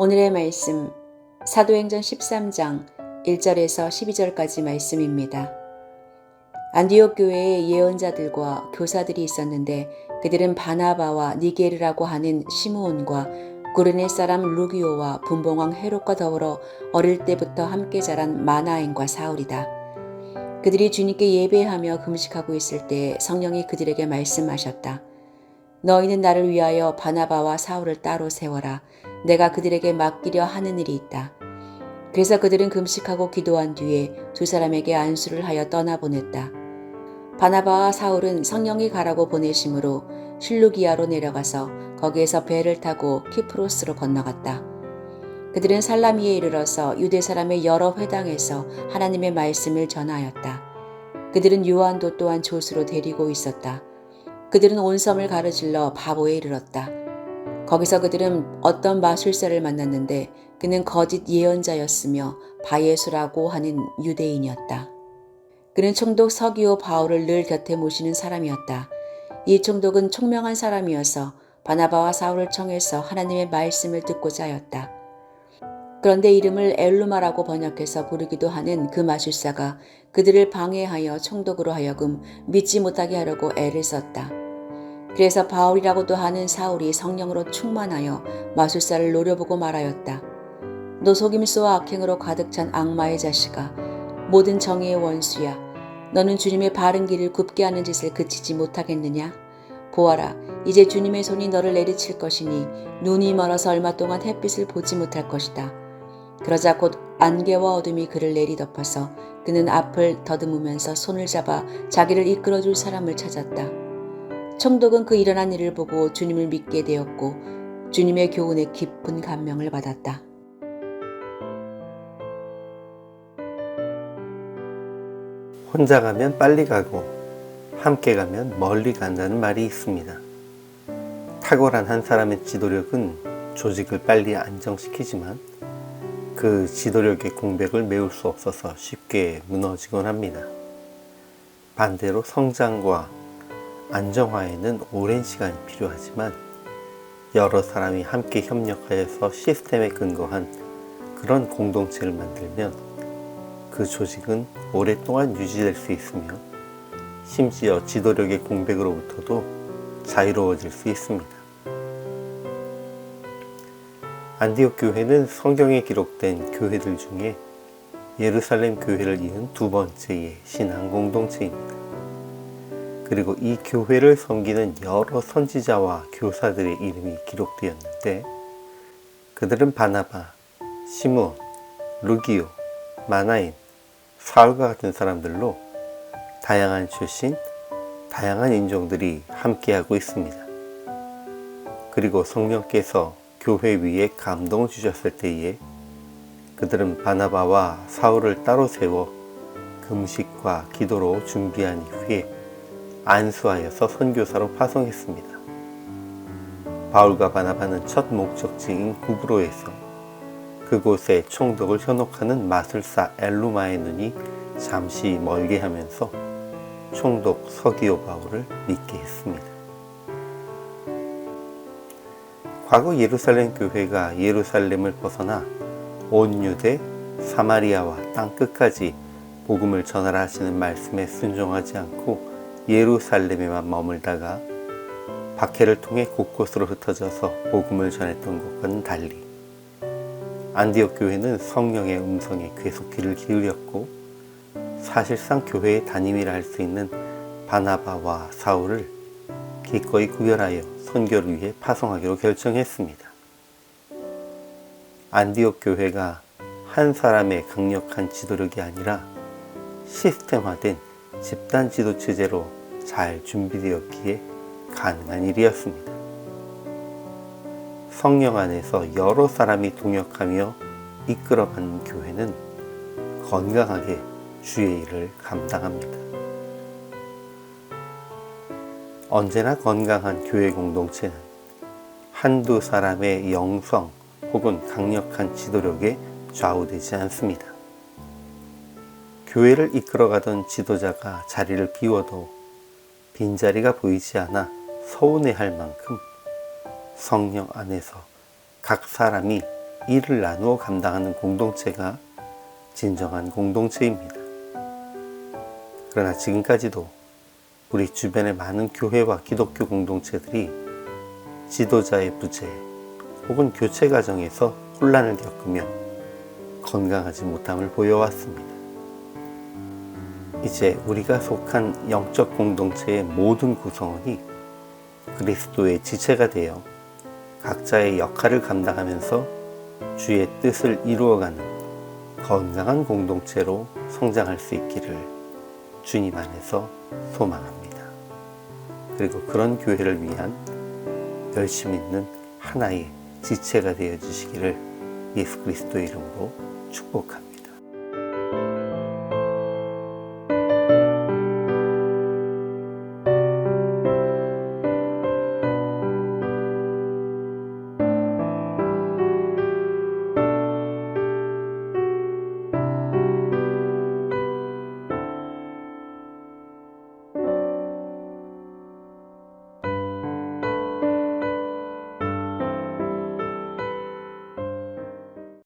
오늘의 말씀 사도행전 13장 1절에서 12절까지 말씀입니다. 안디옥 교회에 예언자들과 교사들이 있었는데 그들은 바나바와 니게르라고 하는 시므온과 구르네 사람 루기오와 분봉왕 헤롯과 더불어 어릴 때부터 함께 자란 마나엔과 사울이다. 그들이 주님께 예배하며 금식하고 있을 때 성령이 그들에게 말씀하셨다. 너희는 나를 위하여 바나바와 사울을 따로 세워라. 내가 그들에게 맡기려 하는 일이 있다. 그래서 그들은 금식하고 기도한 뒤에 두 사람에게 안수를 하여 떠나보냈다. 바나바와 사울은 성령이 가라고 보내심으로 실루기아로 내려가서 거기에서 배를 타고 키프로스로 건너갔다. 그들은 살라미에 이르러서 유대 사람의 여러 회당에서 하나님의 말씀을 전하였다. 그들은 요한도 또한 조수로 데리고 있었다. 그들은 온 섬을 가르질러 바보에 이르렀다. 거기서 그들은 어떤 마술사를 만났는데 그는 거짓 예언자였으며 바예수라고 하는 유대인이었다. 그는 총독 서기오 바울을 늘 곁에 모시는 사람이었다. 이 총독은 총명한 사람이어서 바나바와 사울을 청해서 하나님의 말씀을 듣고자 하였다. 그런데 이름을 엘루마라고 번역해서 부르기도 하는 그 마술사가 그들을 방해하여 총독으로 하여금 믿지 못하게 하려고 애를 썼다. 그래서 바울이라고도 하는 사울이 성령으로 충만하여 마술사를 노려보고 말하였다. 너 속임수와 악행으로 가득 찬 악마의 자식아, 모든 정의의 원수야. 너는 주님의 바른 길을 굽게 하는 짓을 그치지 못하겠느냐? 보아라, 이제 주님의 손이 너를 내리칠 것이니 눈이 멀어서 얼마 동안 햇빛을 보지 못할 것이다. 그러자 곧 안개와 어둠이 그를 내리덮어서 그는 앞을 더듬으면서 손을 잡아 자기를 이끌어줄 사람을 찾았다. 총독은 그 일어난 일을 보고 주님을 믿게 되었고 주님의 교훈에 깊은 감명을 받았다. 혼자 가면 빨리 가고 함께 가면 멀리 간다는 말이 있습니다. 탁월한 한 사람의 지도력은 조직을 빨리 안정시키지만 그 지도력의 공백을 메울 수 없어서 쉽게 무너지곤 합니다. 반대로 성장과 안정화에는 오랜 시간이 필요하지만 여러 사람이 함께 협력하여서 시스템에 근거한 그런 공동체를 만들면 그 조직은 오랫동안 유지될 수 있으며 심지어 지도력의 공백으로부터도 자유로워질 수 있습니다. 안디옥 교회는 성경에 기록된 교회들 중에 예루살렘 교회를 이은 두 번째의 신앙 공동체입니다. 그리고 이 교회를 섬기는 여러 선지자와 교사들의 이름이 기록되었는데 그들은 바나바, 시므온, 루기오, 마나인, 사울과 같은 사람들로 다양한 출신, 다양한 인종들이 함께하고 있습니다. 그리고 성령께서 교회 위에 감동을 주셨을 때에 그들은 바나바와 사울을 따로 세워 금식과 기도로 준비한 이후에 안수하여서 선교사로 파송했습니다. 바울과 바나바는 첫 목적지인 구브로에서 그곳에 총독을 현혹하는 마술사 엘루마의 눈이 잠시 멀게 하면서 총독 서기오 바울을 믿게 했습니다. 과거 예루살렘 교회가 예루살렘을 벗어나 온 유대, 사마리아와 땅 끝까지 복음을 전하라 하시는 말씀에 순종하지 않고 예루살렘에만 머물다가 박해를 통해 곳곳으로 흩어져서 복음을 전했던 것과는 달리 안디옥 교회는 성령의 음성에 계속 귀를 기울였고 사실상 교회의 담임이라 할 수 있는 바나바와 사울을 기꺼이 구별하여 선교를 위해 파송하기로 결정했습니다. 안디옥 교회가 한 사람의 강력한 지도력이 아니라 시스템화된 집단 지도 체제로 잘 준비되었기에 가능한 일이었습니다. 성령 안에서 여러 사람이 동역하며 이끌어가는 교회는 건강하게 주의 일을 감당합니다. 언제나 건강한 교회 공동체는 한두 사람의 영성 혹은 강력한 지도력에 좌우되지 않습니다. 교회를 이끌어가던 지도자가 자리를 비워도 빈자리가 보이지 않아 서운해할 만큼 성령 안에서 각 사람이 일을 나누어 감당하는 공동체가 진정한 공동체입니다. 그러나 지금까지도 우리 주변의 많은 교회와 기독교 공동체들이 지도자의 부재 혹은 교체 과정에서 혼란을 겪으며 건강하지 못함을 보여왔습니다. 이제 우리가 속한 영적 공동체의 모든 구성원이 그리스도의 지체가 되어 각자의 역할을 감당하면서 주의 뜻을 이루어가는 건강한 공동체로 성장할 수 있기를 주님 안에서 소망합니다. 그리고 그런 교회를 위한 열심 있는 하나의 지체가 되어 주시기를 예수 그리스도 이름으로 축복합니다.